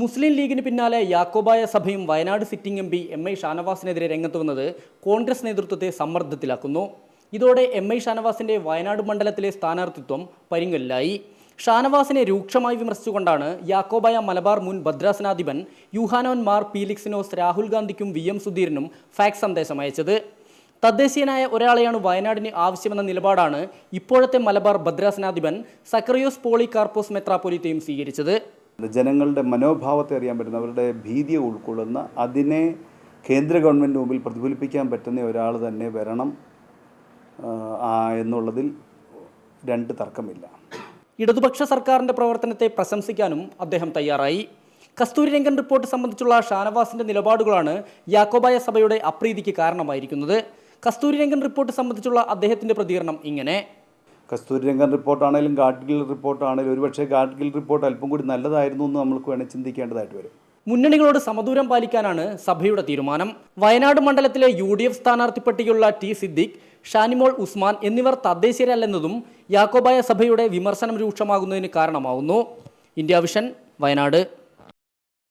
മുസ്ലിം ലീഗിന് പിന്നാലെ യാക്കോബായ സഭയും Wayanad sitting M P M I ഷാനവാസിനെതിരെ രംഗത്ത് വന്നത് കോൺഗ്രസ് നേതൃത്വത്തെ സമ്മർദ്ദത്തിലാക്കുന്നു. ഇതോടെ എം ഐ ഷാനവാസിന്റെ വയനാട് മണ്ഡലത്തിലെ സ്ഥാനാർത്ഥിത്വം പരിങ്ങലിലായി. ഷാനവാസിനെ രൂക്ഷമായി വിമർശിച്ചുകൊണ്ടാണ് യാക്കോബായ മലബാർ മുൻ ഭദ്രാസനാധിപൻ യുഹാനോൻ മാർ പീലിക്സിനോസ് രാഹുൽ ഗാന്ധിക്കും വി എം സുധീരനും ഫാക്സ് സന്ദേശം അയച്ചത്. തദ്ദേശീയനായ ഒരാളെയാണ് വയനാടിന് ആവശ്യമെന്ന നിലപാടാണ് ഇപ്പോഴത്തെ മലബാർ ഭദ്രാസനാധിപൻ സക്രിയോസ് പോളി കാർപ്പോസ് മെത്രാപ്പൊലിത്തയും സ്വീകരിച്ചത്. ജനങ്ങളുടെ മനോഭാവത്തെ അറിയാൻ പറ്റുന്ന അവരുടെ ഭീതിയെ ഉൾക്കൊള്ളുന്ന അതിനെ കേന്ദ്ര ഗവൺമെന്റ് മുമ്പിൽ പ്രതിഫലിപ്പിക്കാൻ പറ്റുന്ന ഒരാൾ തന്നെ വരണം എന്നുള്ളതിൽ രണ്ട് തർക്കമില്ല. ഇടതുപക്ഷ സർക്കാരിന്റെ പ്രവർത്തനത്തെ പ്രശംസിക്കാനും അദ്ദേഹം തയ്യാറായി. കസ്തൂരിരംഗൻ റിപ്പോർട്ട് സംബന്ധിച്ചുള്ള ഷാനവാസിന്റെ നിലപാടുകളാണ് യാക്കോബായ സഭയുടെ അപ്രീതിക്ക് കാരണമായിരിക്കുന്നത്. കസ്തൂരിരംഗൻ റിപ്പോർട്ട് സംബന്ധിച്ചുള്ള അദ്ദേഹത്തിന്റെ പ്രതികരണം ഇങ്ങനെ. കസ്തൂരിരംഗൻ റിപ്പോർട്ടാണേലും ഗാഡ്ഗിൽ റിപ്പോർട്ടാണേലും ഒരുപക്ഷെ ഗാഡ്ഗിൽ റിപ്പോർട്ട് അല്പം കൂടി നല്ലതായിരുന്നു എന്ന് നമ്മൾക്ക് വേണേൽ ചിന്തിക്കേണ്ടതായിട്ട് വരും. മുന്നണികളോട് സമദൂരം പാലിക്കാനാണ് സഭയുടെ തീരുമാനം. വയനാട് മണ്ഡലത്തിലെ യു ഡി എഫ് സ്ഥാനാർത്ഥി പട്ടികയുള്ള ടി സിദ്ദിഖ് ഷാനിമോൾ ഉസ്മാൻ എന്നിവർ തദ്ദേശീയരല്ലെന്നതും യാക്കോബായ സഭയുടെ വിമർശനം രൂക്ഷമാകുന്നതിന് കാരണമാവുന്നു. India vision Wayanad.